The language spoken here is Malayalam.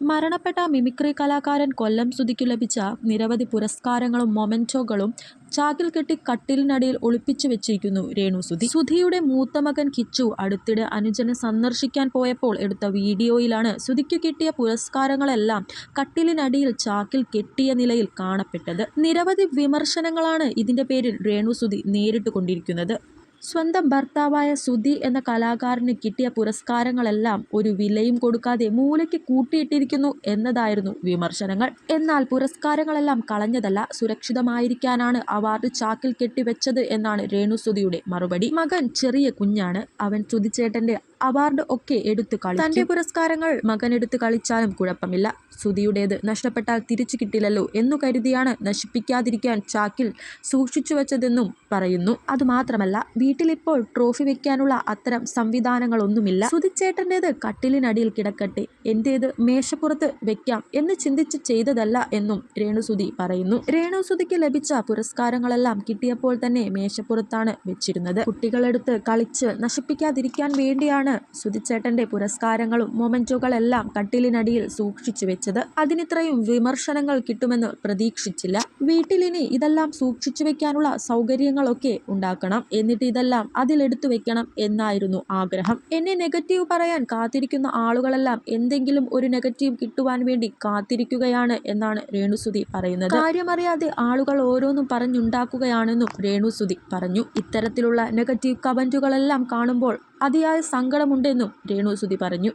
മരണപ്പെട്ട മിമിക്രി കലാകാരൻ കൊല്ലം സുധിക്കു ലഭിച്ച നിരവധി പുരസ്കാരങ്ങളും മൊമെന്റോകളും ചാക്കിൽ കെട്ടി കട്ടിലിനടിയിൽ ഒളിപ്പിച്ചു വെച്ചിരിക്കുന്നു രേണു സുധി. സുധിയുടെ മൂത്ത മകൻ കിച്ചു അടുത്തിടെ അനുജനെ സന്ദർശിക്കാൻ പോയപ്പോൾ എടുത്ത വീഡിയോയിലാണ് സുധിക്കു കിട്ടിയ പുരസ്കാരങ്ങളെല്ലാം കട്ടിലിനടിയിൽ ചാക്കിൽ കെട്ടിയ നിലയിൽ കാണപ്പെട്ടത്. നിരവധി വിമർശനങ്ങളാണ് ഇതിന്റെ പേരിൽ രേണു സുധി നേരിട്ട് കൊണ്ടിരിക്കുന്നത് സ്വന്തം ഭർത്താവായ സുധി എന്ന കലാകാരന് കിട്ടിയ പുരസ്കാരങ്ങളെല്ലാം ഒരു വിലയും കൊടുക്കാതെ മൂലയ്ക്ക് കൂട്ടിയിട്ടിരിക്കുന്നു എന്നതായിരുന്നു വിമർശനങ്ങൾ. എന്നാൽ പുരസ്കാരങ്ങളെല്ലാം കളഞ്ഞതല്ല സുരക്ഷിതമായിരിക്കാനാണ് അവാർഡ് ചാക്കിൽ കെട്ടിവെച്ചത് എന്നാണ് രേണു സുധിയുടെ മറുപടി. മകൻ ചെറിയ കുഞ്ഞാണ്. അവൻ സുധിച്ചേട്ടന്റെ അവാർഡ് ഒക്കെ എടുത്തു കളി തന്റെ പുരസ്കാരങ്ങൾ മകൻ എടുത്ത് കളിച്ചാലും കുഴപ്പമില്ല. സുധിയുടേത് നഷ്ടപ്പെട്ടാൽ തിരിച്ചു കിട്ടില്ലല്ലോ എന്നു കരുതിയാണ് നശിപ്പിക്കാതിരിക്കാൻ ചാക്കിൽ സൂക്ഷിച്ചു വെച്ചതെന്നും പറയുന്നു. അതുമാത്രമല്ല വീട്ടിലിപ്പോൾ ട്രോഫി വെക്കാനുള്ള അത്തരം സംവിധാനങ്ങളൊന്നുമില്ല. സുധിച്ചേട്ടന്റേത് കട്ടിലിനടിയിൽ കിടക്കട്ടെ എന്റേത് മേശപ്പുറത്ത് വെക്കാം എന്ന് ചിന്തിച്ച് ചെയ്തതല്ല എന്നും രേണുസുതി പറയുന്നു. രേണുസുതിക്ക് ലഭിച്ച പുരസ്കാരങ്ങളെല്ലാം കിട്ടിയപ്പോൾ തന്നെ മേശപ്പുറത്താണ് വെച്ചിരുന്നത്. കുട്ടികളെടുത്ത് കളിച്ച് നശിപ്പിക്കാതിരിക്കാൻ വേണ്ടിയാണ് സുധിച്ചേട്ടന്റെ പുരസ്കാരങ്ങളും മൊമെന്റുകളെല്ലാം കട്ടിലിനടിയിൽ സൂക്ഷിച്ചു വെച്ചത്. അതിനിത്രയും വിമർശനങ്ങൾ കിട്ടുമെന്ന് പ്രതീക്ഷിച്ചില്ല. വീട്ടിലിനി ഇതെല്ലാം സൂക്ഷിച്ചു വെക്കാനുള്ള സൗകര്യങ്ങളൊക്കെ ഉണ്ടാക്കണം. എന്നിട്ട് ഇതെല്ലാം അതിലെടുത്തു വെക്കണം എന്നായിരുന്നു ആഗ്രഹം. എന്നെ നെഗറ്റീവ് പറയാൻ കാത്തിരിക്കുന്ന ആളുകളെല്ലാം എന്തെങ്കിലും ഒരു നെഗറ്റീവ് കിട്ടുവാൻ വേണ്ടി കാത്തിരിക്കുകയാണ് എന്നാണ് രേണുസുതി പറയുന്നത്. കാര്യമറിയാതെ ആളുകൾ ഓരോന്നും പറഞ്ഞുണ്ടാക്കുകയാണെന്നും രേണുസുതി പറഞ്ഞു. ഇത്തരത്തിലുള്ള നെഗറ്റീവ് കമന്റുകളെല്ലാം കാണുമ്പോൾ അതിയായ സങ്കടമുണ്ടെന്നും രേണുസുതി പറഞ്ഞു.